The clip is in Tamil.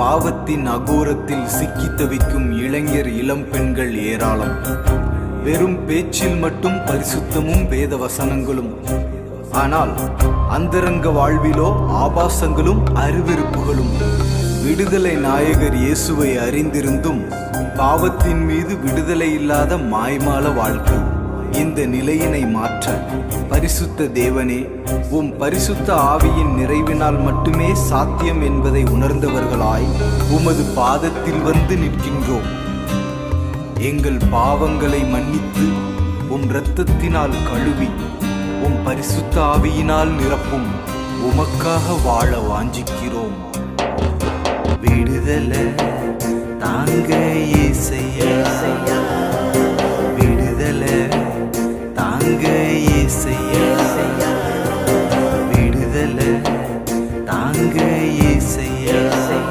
பாவத்தின் அகோரத்தில் சிக்கித் தவிக்கும் இளைஞர் இளம் பெண்கள் ஏராளம். வெறும் பேச்சில் மட்டும் பரிசுத்தமும் வேத வசனங்களும். ஆனால் அந்தரங்க வாழ்விலோ ஆபாசங்களும் அருவருப்புகளும். விடுதலை நாயகர் இயேசுவை அறிந்திருந்தும் பாவத்தின் மீது விடுதலை இல்லாத மாய்மால வாழ்க்கை இந்த நிலையினை மாற்ற பரிசுத்த தேவனே உம் பரிசுத்த ஆவியின் நிறைவினால் மட்டுமே சாத்தியம் என்பதை உணர்ந்தவர்களா உமது பாதத்தில் வந்து நிற்கின்றோம். எங்கள் பாவங்களை மன்னித்து உம் இரத்தத்தினால் கழுவி உம் பரிசுத்த ஆவியினால் நிரப்பும். உமக்காக வாழ வாஞ்சிக்கிறோம். விடுதலை தாங்க இசையா விடுதலை தாங்க